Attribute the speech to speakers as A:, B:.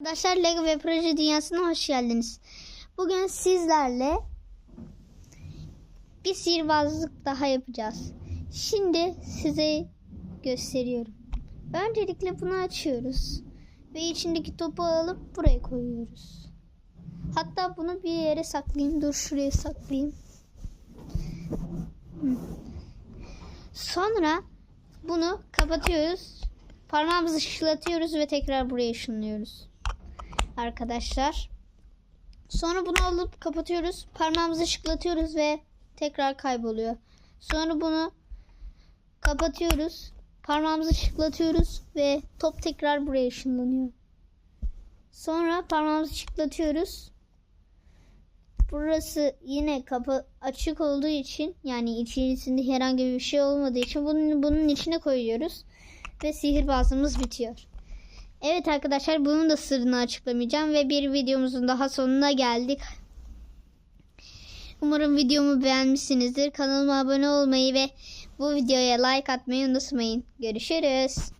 A: Arkadaşlar Lego ve Proje Dünyası'na hoş geldiniz. Bugün sizlerle bir sihirbazlık daha yapacağız. Şimdi size gösteriyorum. Öncelikle bunu açıyoruz. Ve içindeki topu alıp buraya koyuyoruz. Hatta bunu bir yere saklayayım. Dur şuraya saklayayım. Sonra bunu kapatıyoruz. Parmağımızı şışlatıyoruz ve tekrar buraya ışınlıyoruz. Arkadaşlar. Sonra bunu alıp kapatıyoruz. Parmağımızı şıklatıyoruz ve tekrar kayboluyor. Sonra bunu kapatıyoruz. Parmağımızı şıklatıyoruz ve top tekrar buraya ışınlanıyor. Sonra parmağımızı şıklatıyoruz. Burası yine kapı açık olduğu için yani içerisinde herhangi bir şey olmadığı için bunun, bunun içine koyuyoruz ve sihirbazımız bitiyor. Evet arkadaşlar bunun da sırrını açıklamayacağım ve bir videomuzun daha sonuna geldik. Umarım videomu beğenmişsinizdir. Kanalıma abone olmayı ve bu videoya like atmayı unutmayın. Görüşürüz.